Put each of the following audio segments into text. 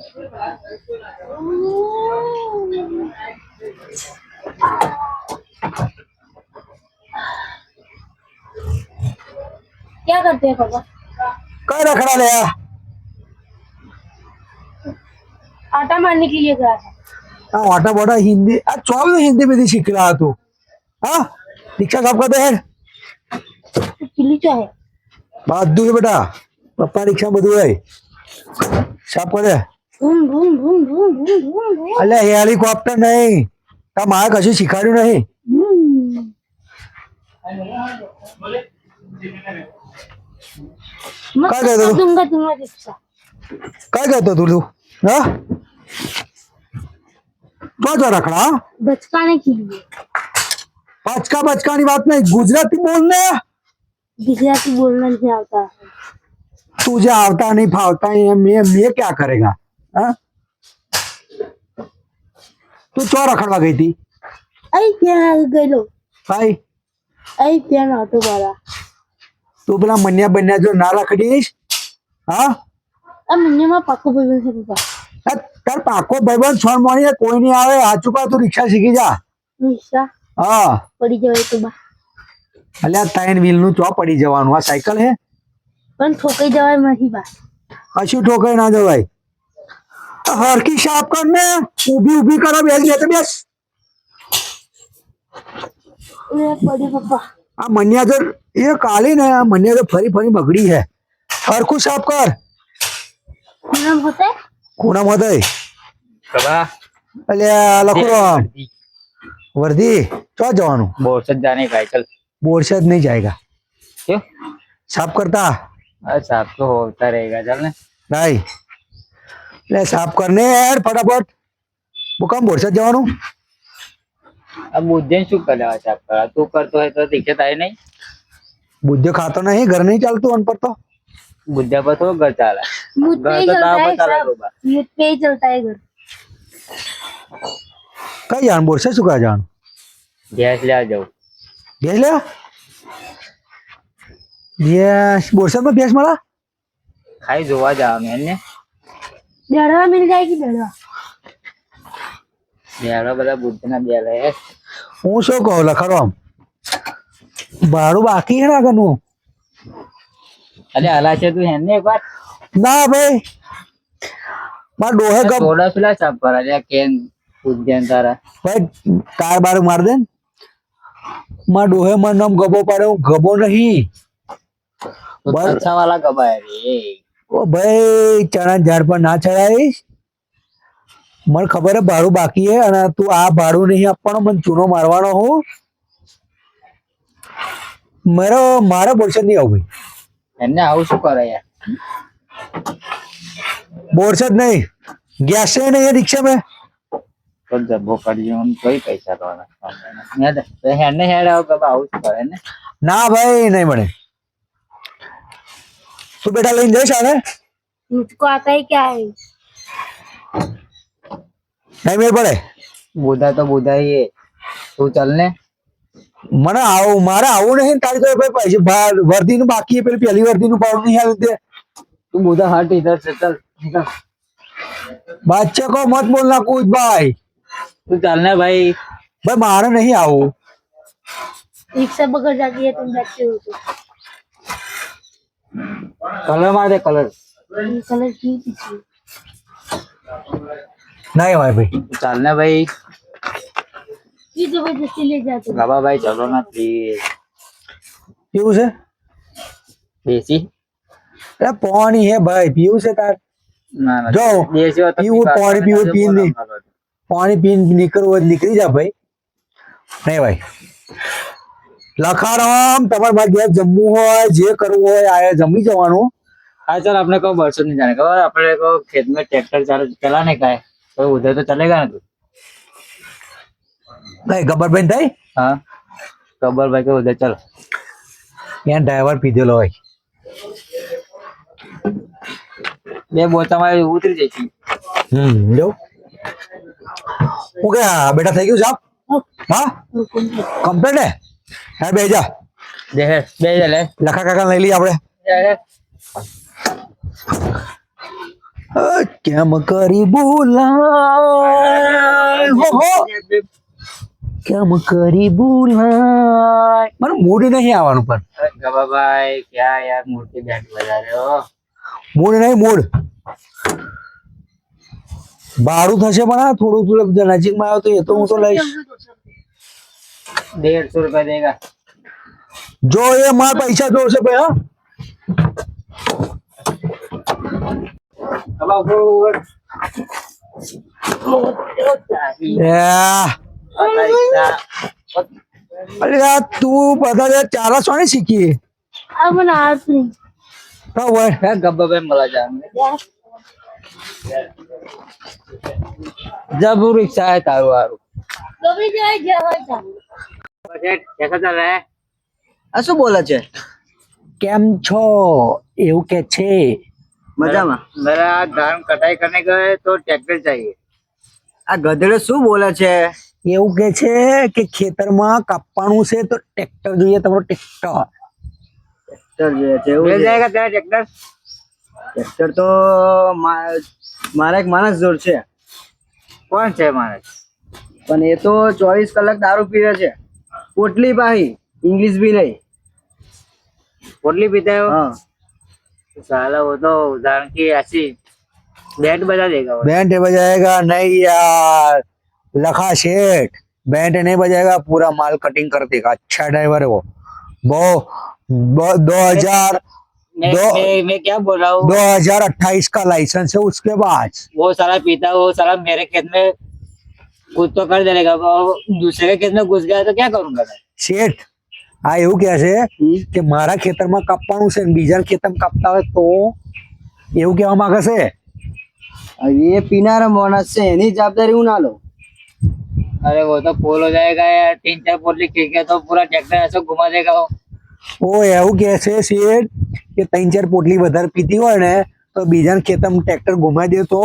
क्या करते हैं पापा? रखड़ा ले आ? आटा मारने के लिए गया था। हाँ वाटा बोटा हिंदी। आज चौबीस में हिंदी में सीख रहा तू। हाँ? रिक्शा साफ़ करते हैं चिल्ली चाहे बात दूर बेटा। पप्पा रिक्शा में है। साफ़ करे भूम भूम भूम भूम भूम भूम भूम અલ્યા એ હેલિકોપ્ટર નહીં તા મારે કશું શીખવાડ્યું નહીં भूम मैं क्या कहते हो? दूंगा तुम्हारा रिक्शा કઈ કહેતો તું તું હા તો જો રખડા बचकाने के लिए પચકા પચકાની વાત નહીં ગુજરાતી બોલ ને गुजराती बोलना नहीं आता है तुझे आवता नहीं फावता है मैं मैं क्या करेगा હા? તું ચો રખડવા ગઈ હતી? અહીં ત્યાં ગયેલો. ભાઈ અહીં ત્યાં નહોતો મારા. તું પેલા મન્યા બન્યા જો ના રખડીશ હા? આ મન્યામાં પાકો ભાઈબંધ છે પપ્પા. તાર પાકો ભાઈબંધ છોડ મોણી કોઈ નહીં આવે હાચું પા તું રિક્ષા શીખી જા. રિક્ષા? હા. પડી જવાય તો બા. અલ્યા ત્રણ વ્હીલનું ચો પડી જવાનું આ સાયકલ હે? પણ ઠોકાઈ જવાય નથી બા. કશું ઠોકાઈ ના જવાય. આ હરખી સાફ કર ને ઊભી ઊભી કરો બેસ બે તો બેસ એ પડી પપ્પા આ મન્યાદર એ કાલે ને આ મન્યાદર ફરી ફરી બગડી હે હરખું સાફ કર નામ હોતે ખૂણામાં દઈ कबा અલ્યા લખડો વર્ધી ચો જવાનું बोरसद जाने का है चल बोरशद नहीं जाएगा क्यों साफ करता अच्छा आप तो होता रहेगा चल ने ले साफ़ करने यार फटाफट। वो कम भरसा जवानो। अब बुद्धन शू कर लेवा साहब करा तू कर तो है तो दिखे ताए नहीं। बुद्ध खातो नहीं घर नहीं चलतो उन पर तो। बुद्ध पर तो घर चला। घर तो ताव चला बुद्ध पे ही चलता है घर। का यार भरसा शू का जान? गैस ले आ जाओ। गैस ले गैस भरसा में गैस माला? खाई जोवा जा मैंने। बेड़वा मिल जाएगी बेड़वा બેડા બધા બુદ્ધના બેલા હે હું શું કહું લખાડો આમ ભાડું બાકી છે ને આગળનું અરે હલા છે તું હેને એક વાર ના ભાઈ મારા ડોહે ગપ થોડા સુલા સાફ કરા લે કેન બુદ્ધન તારા ભાઈ કાર બાર માર દે ને. મારા ડોહે મારું નામ ગબો પાડે હું ગબો નહીં તો બસ. અચ્છા વાલા કબાય રે ઓ ભાઈ ચણા ઝાડ પર ના ચડાવીશ? મને ખબર હે ભાડું બાકી હે અને તું આ ભાડું નહીં આપવાનો મને ચૂનો મારવાનો હું. મારો મારો બોરસદ નહીં આવું ભાઈ. એને આવું શું કરે યાર? બોરસદ નહીં. ગેસ છે નહીં રિક્ષા મેં ના જબ્બો નહીં હું તું બેટા લઈને જઈશ આને मुझको आता है क्या है નહીં મેળ પડે બુધા તો બુધાઈએ તું ચલ ને મને આવું મારે આવું નહીં તારી તો ભાઈ પૈસા ભા- વર્ધીનું બાકી હે, પેલી પહેલી વર્ધીનું ભાડું નહીં આવ્યું તે તું બુધા હટ ઇધર से चल निकल બચ્ચે કો મત બોલના કુછ ભાઈ તું ચાલ ને ભાઈ ભાઈ મારે નહીં આવું रिक्शा पकड़ जाती है तुम जाते हो तो कलर मार दे कलर कलर नहीं भाई भाई। चलना भाई। ये तो ज़बरदस्ती ले बाबा भाई चलो ना प्लीज़ देसी? अरे पानी है भाई पीऊ से तार। ना ना जो देसी पानी पीऊ पीन नहीं पानी पीन निकल वो निकल जा भाई। नहीं भाई। લખારામ તમારે મારે ઘેર જમવું હોય જે કરવું હોય આ જમી જવાનું. હા ચાલ આપણે કહો વર્ષો નહીં જાણે ખબર? આપણે કહો ખેતમાં ટ્રેક્ટર ચાલે ચલા ને કાંઈ તો ઉધર તો ચલેગા ને તું? નહીં ગબ્બરભાઈ થાય હા. ગબ્બરભાઈ કે ઉધર ચાલ. ત્યાં ડ્રાઈવર પીધેલો હોય. બે બોચામાં ઉતરી જાય છે. હમ જો. ઓકે બેટા થઈ ગયું સાહેબ હા. કમ્પ્લેટ હે? હા બે જા. બે જા લે. લખા કાકા લઈ લઈએ આપણે. કેમ કરી બોલાય? હો કેમ કરી બોલાય? મને મૂડ નહીં આવવાનું પણ. ગબાભાઈ ક્યાં યાર મૂર્તિ બેટ હો? મૂડ નહીં મૂડ. ભાડું થશે પણ આ થોડું થોડું નજીકમાં આવ્યો તો એ તો હું તો લઈશ. डेढ़ सौ रुपया देगा જો એ મારા પૈસા જોશે ભાઈ હા अब आपको યા, અરે આ તું બધા ચાલા સોને શીખી આ મને આવડતું નહીં હા હોય क्या गब्बा पे मला जाएंगे जब वो रिक्शा है तारू आरू ગમે જાય જવા જા कैसा चल रहा है આ શું બોલે છે કેમ છો એવું કે છે મજામાં मेरा धान कटाई करने का है तो ट्रैक्टर चाहिए આ ગધેડો શું બોલે છે એવું કે છે કે ખેતરમાં કાપવાનું છે તો ટ્રેક્ટર જોઈએ તમારો ટ્રેક્ટર ટ્રેક્ટર જોઈએ છે એવું मिल છે. जाएगा तेरा ट्रैक्टर ટ્રેક્ટર તો મા- મારા એક માણસ જોડ છે कौन है मानस પણ એ તો ચોવીસ કલાક દારૂ પીવે છે पोटली भाई इंग्लिश भी नहीं. पोटली पीते हो. हाँ. तो साला वो तो उदाहरण की ऐसी बैंड बजा देगा बैंड बजाएगा नहीं यार. लखा शेठ बैंड नहीं बजाएगा पूरा माल कटिंग कर देगा अच्छा ड्राइवर है वो वो दो हज़ार नहीं, मैं क्या बोल रहा हूँ? दो हज़ार अट्ठाईस का लाइसेंस है उसके बाद वो सारा पीता वो सारा मेरे खेत में कुछ तो कर देगा वो दूसरे के खेत में घुस गया तो क्या करूंगा मैं શેઠ આ એવું કહે છે કે મારા ખેતરમાં કાપવાનું છે ને બીજાના ખેતરમાં કાપતા હોય તો એવું કહેવા માંગે છે હવે એ પીનારા માણસ છે એની જવાબદારી હું ના લઉં अरे वो तो पोल हो जाएगा यार तीन चार पोटली खींच के तो पूरा ट्रैक्टर ऐसे घुमा देगा वो ઓ એવું કહે છે શેઠ કે ત્રણ ચાર પોટલી વધારે પીતી હોય ને તો બીજાના ખેતરમાં ટ્રેક્ટર ઘુમાઈ દે તો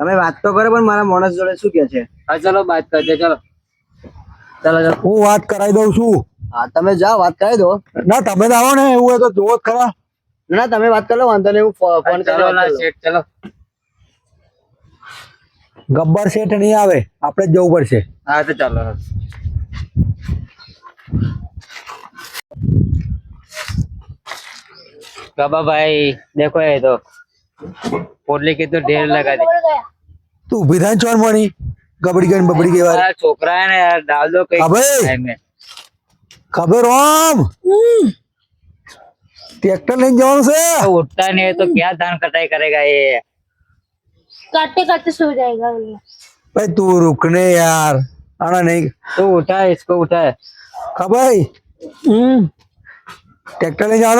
તમે વાત તો કરો પણ મારા માણસ જોડે શું કે છે? હા ચલો વાત કરજે ચલો. ચલો ચલો. હું વાત કરાવી દઉં છું. હા તમે જાઓ વાત કરાવી દો. ના તમે જ આવો ને એવું તો જોવો જ ખરા. ના તમે વાત કરો વાંધો નહીં હું ફોન કરો ચલો ગબ્બર શેઠ નહીં આવે આપણે જવું પડશે. હા તો ચાલો ગબ્બાભાઈ દેખો એ તો. के तो ढेर लगा दे। तू विधान चौन मोनी? गबड़ी गन बबड़ी के बारे। छोकरा है ना यार डाल दो खबर ओम हम्म। ट्रैक्टर ले जाओ से। तो उठता नहीं है तो हम्म। क्या धान कटाई करेगा ये? काटते काटते सो जाएगा भाई तू रुकने यार। आना नहीं। तो उठा इसको उठा। खबर हम्म। ट्रैक्टर ले जाओ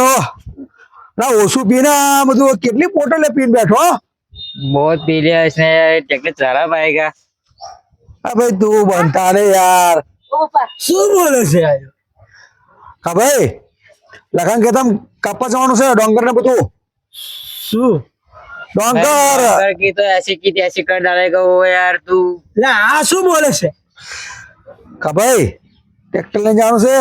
ના ઓછું પીને બધું કેટલી બોટલે પીને બેઠો બહુ પી લે છે ટેકલે ચારા ગયા હા ભાઈ તું બનતા રે યાર. શું બોલે છે હા ભાઈ લખાણ કે તમ કાપા જવાનું છે ડોંગર ને બધું? શું? ડોંગર. કી તો એસી કી તેસી કર ડાલે ગયો યાર તું. લા આ શું બોલે છે? હા ભાઈ ટ્રેક્ટર જવાનું છે.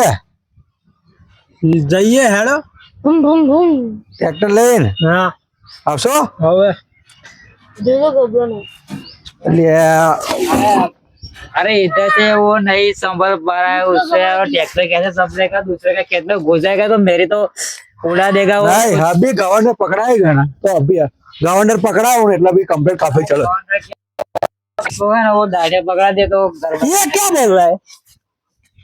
જઈએ હેડો. ધૂમ ધૂમ ધૂમ ટ્રેક્ટર લઈને હા આવશો હવે જોજો ગબરો નહીં એટલે अरे इधर से वो नहीं संभल पा रहा है उससे और ट्रैक्टर कैसे संभलेगा दूसरे का खेत में घुस जाएगा तो मेरी तो उड़ा देगा वो નહીં અભી ગવર્નર પકડાય ગયા ને તો અભી ગવર્નર પકડાવો ને એટલે અભી કમ્પ્લીટ કાફે ચલો वो है ना वो दाढ़िया पकड़ा दे तो घर में- ये क्या बोल रहा है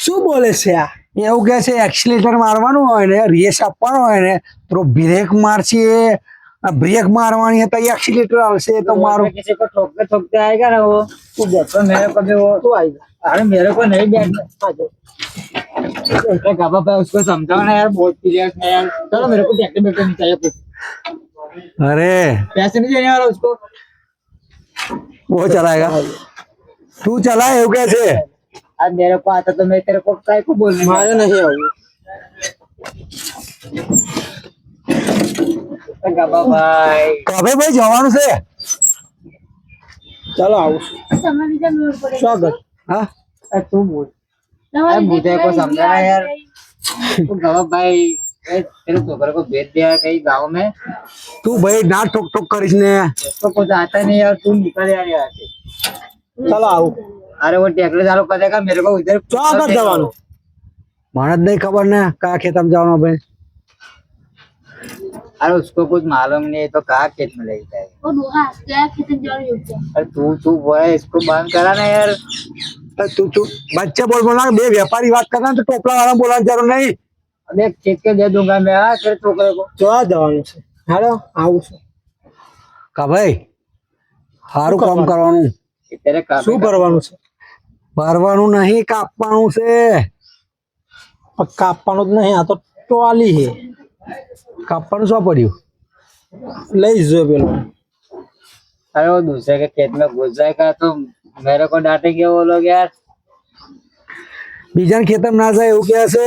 શું બોલે છે આ એવું કહે છે એક્સિલેટર મારવાનું હોય ને રેસ આપવાનો હોય ને તો બ્રેક મારશે બ્રેક મારવાની તો એક્સિલેટર આવશે તો મારું तो किसी को ठोकते ठोकते आएगा ना वो तो मेरे को भी वो તું આવી જા अरे मेरे को नहीं बैठना उसका गापा पे उसको समझाओ ना यार बहुत सीरियस है यार चलो मेरे को ट्रैक्टर बैठे नहीं चाहिए कुछ अरे पैसे नहीं देने वाला उसको वो चलाएगा तू चलाए हो कैसे आज मेरे को आता तो मैं तेरे को काय को बोलने મારે નહીં આવું गबा भाई કભે ભાઈ જવાનું છે ચાલો આવું તમારી રીતે મેળ પડે સ્વાગત હા अरे तू बोल તમારી अरे मुझे को રીતે समझा ना यार तो गबा भाई ए, तेरे छोकरे को भेज दिया कहीं गांव में તું ભાઈ ના ઠોક ઠોક કરીશ ને उसको कुछ आता नहीं यार तू निकल यार यहाँ से ચાલો આવું अरे वो ट्रैक्टर चालू करेगा मेरे को इधर સ્વાગત જવાનું મને જ નહીં ખબર ને કયા ખેતરમાં જવાનું ભાઈ अरे उसको कुछ मालूम नहीं है तो कहा खेत में ले जाए ઓ ડોહા કયા ખેતર જવાનું એવું છે अरे तू तू बोला इसको बंद करा ना यार તું તું બચ્ચે બોલ બોલા બે વેપારી વાત કરતા તો ટોપલા વાળા બોલવાની જરૂર નહીં अब एक चेक के दे दूंगा मैं हाँ तेरे छोकरे को જોવા જવાનું છે હાલો આવું છું કા ભાઈ સારું કામ કરવાનું कि तेरे काम શું કરવાનું છે ભરવાનું નહીં કાપવાનું છે પણ કાપવાનું જ નહીં આ તો ટોલી છે કાપવાનું શું પડ્યું લઈ જો પેલો अरे वो दूसरे के खेत में घुस जाएगा तो मेरे को डांटेंगे वो लोग यार બીજાના ખેતર ના જાય એવું કે છે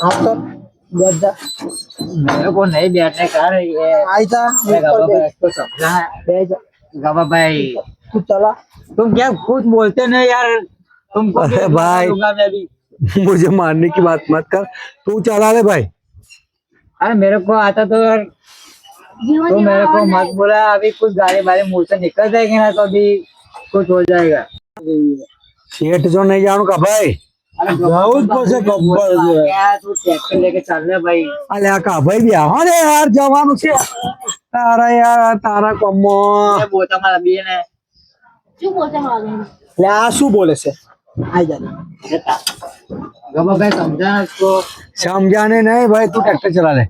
આ તો બેસ જા मेरे को नहीं बैठने का अरे ये આઈ જા अरे गबा भाई इसको समझा है બે જા गबा भाई तुम क्या खुद बोलते नहीं यार? तुम अरे भाई। मुझे मारने की बात मत कर। तू चला ले भाई। अरे मेरे को आता तो यार तो मेरे को मत बोला। अभी कुछ गाड़ी बारे मुँह से निकल जाएगी ना तो अभी कुछ हो जाएगा। सेठ जो नहीं जानू का भाई तो बहुत पैसे गब्बर जो तू ट्रैक्टर लेके चल रहे भाई। अरे का भाई भी यार जवान उसे। तारा यार तारा कमो बोता मारा भी है એટલે આ શું બોલે છે આઈ જા गबा भाई समझा ना इसको સમજાને નહીં ભાઈ તું ટ્રેક્ટર ચલા લે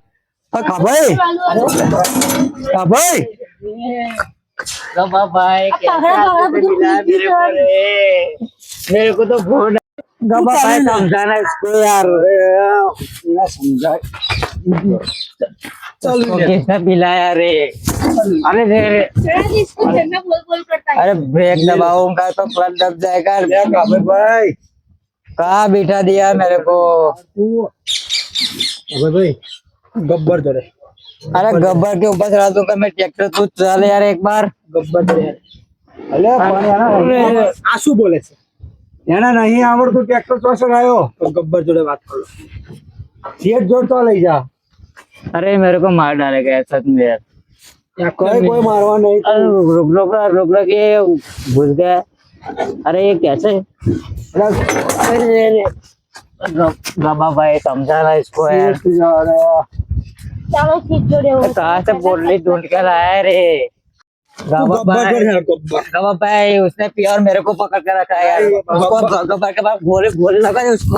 હા કા ભાઈ કા ભાઈ गबा भाई कैसे पकड़ा, पकड़ा, हाथ से बुद्धू मिला बुद्धू मेरे को रे मेरे को तो फोन ગબા ભાઈ સમજાને इसको यार ए, ना समझाए इसको किसने पिलाया रे अरे रे इसको घर में बोल बोल करता है अरे ब्रेक दबाऊंगा तो क्लच दब जाएगा કા ભાઈ ભાઈ कहाँ बिठा दिया मेरे को હવે ભાઈ ગબ્બર જોડે अरे गब्बर के ऊपर चला दूंगा मैं ट्रैक्टर तू चल यार एक बार ગબ્બર જોડે અલે પણ એના આ શું બોલે છે એના નહીં આવડતું ટ્રેક્ટર તો ચલાયો તો ગબ્બર જોડે વાત કરો શેઠ જોડ તો લઈ જા अरे मेरे को मार डालेगा गए यार। कोई कोई मारवा नहीं रुक रुक रुक घुस गया। अरे ये कैसे? अरे बाबा भाई समझाना इसको यार। चलो से ढूंढ के लाया रे। भाई उसने प्योर मेरे को पकड़ कर रखा है यार। उसको गोली लगा उसको।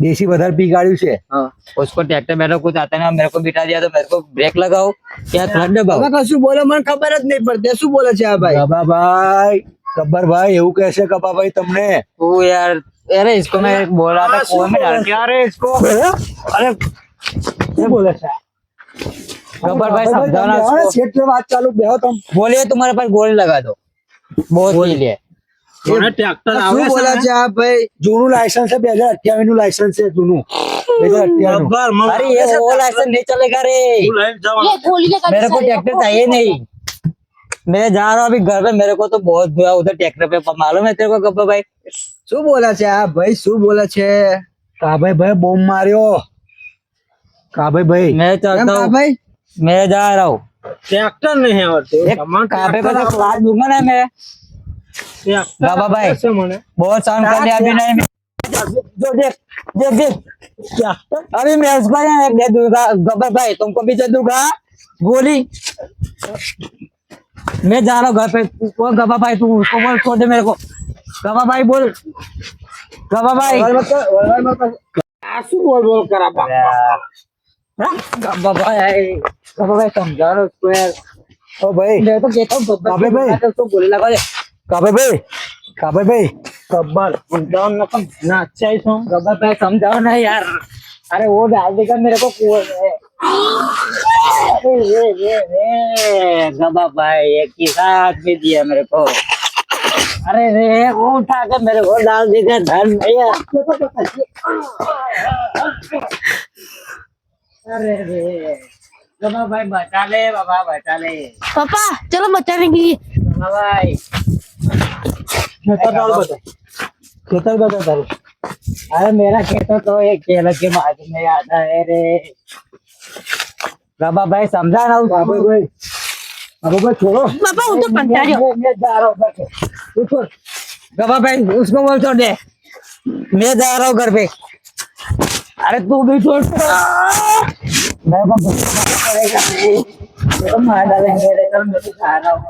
દેશી વધારે પી ગાડ્યું છે हाँ, उसको ट्रैक्टर मेरे को कुछ आता ना मेरे को बिठा दिया तो मेरे को ब्रेक लगाओ क्या क्लच दबाओ હવે કશું બોલે મને ખબર જ નહીં પડતી શું બોલે છે આ ભાઈ ગબાભાઈ ગબ્બરભાઈ એવું કહેશે ગબાભાઈ તમને तू यार अरे इसको मैं बोला था कुएं में डाल के अरे इसको अरे શું બોલે છે गब्बर भाई ગબ્બરભાઈ, समझाओ ना તમે આવો ને, इसको શેઠ વાત ચાલુ બેહો તમ बोलिए तुम्हारे पास गोली लगा दो बहुत पी लिए મને ટ્રેક્ટર શું આવડે બોલે છે આ ભાઈ જૂનું લાયસન્સ છે બે હજાર અઠ્યાવીસ નું લાયસન્સ છે જૂનું બે હજાર અઠ્યાવીસ ગબ્બર મને अरे ये वो लाइसेंस नहीं चलेगा रे ये गोली लगा मेरे को ट्रैक्टर चाहिए नहीं मैं जा रहा हूँ अभी घर पे मेरे को तो बहुत बुरा उधर ट्रैक्टर पे मालूम है तेरे को गब्बर भाई શું બોલે છે આ ભાઈ શું બોલે છે કાભાઈ ભાઈ બોમ્બ માર્યો કાભાઈ ભાઈ मैं એમ चलता કા हूँ ભાઈ मैं जा रहा हूँ ટ્રેક્ટર નહીં આવડતું एक काफे पे तो क्लास दूंगा ना मैं बाबा भाई बहुत साउंड कर दिया अभी नहीं। जो देख देख देख। क्या? अभी मैं उस पर दे दूँगा गब्बर भाई तुमको भी दे दूँगा गोली मैं जा रहा हूँ घर पे। वो गब्बर भाई तू उसको बोल छोड़ दे मेरे को। गबा भाई बोल। गबा भाई। आँसू बोल बोल करा गब्बर भाई गबा भाई समझा रहा उसको यार ओ भाई। मैं तो कहता हूँ गबा भाई। तो बोले लगा दे કાબે ભાઈ કાબે ભાઈ गब्बर समझाओ ना समझना अच्छा है तुम गब्बर भाई समझाओ ना यार अरे वो डाल देगा मेरे को कुएं में अरे ये ये ये गबा भाई एक ही साथ में दिया मेरे को अरे रे वो उठा के मेरे को डाल देगा धन भैया अरे रे गबा भाई बचा ले बाबा बचा ले पापा चलो बचाने के लिए गबा भाई ખેતર ચાલુ બતા ખેતર બતા તારું अरे मेरा खेत तो एक केला के बाजू में आता है रे गबा भाई समझा ना કાબે ભાઈ કાબે ભાઈ છોડો पापा वो तो कंटाळी हो. मैं मैं जा रहा हूँ घर पे तू छोड़ गबा भाई उसको बोल छोड़ दे मैं जा रहा हूँ घर पे अरे तू भी छोड़ मैं को बचाना पड़ेगा मैं तो मार डालेंगे रे कल मैं तो जा रहा हूँ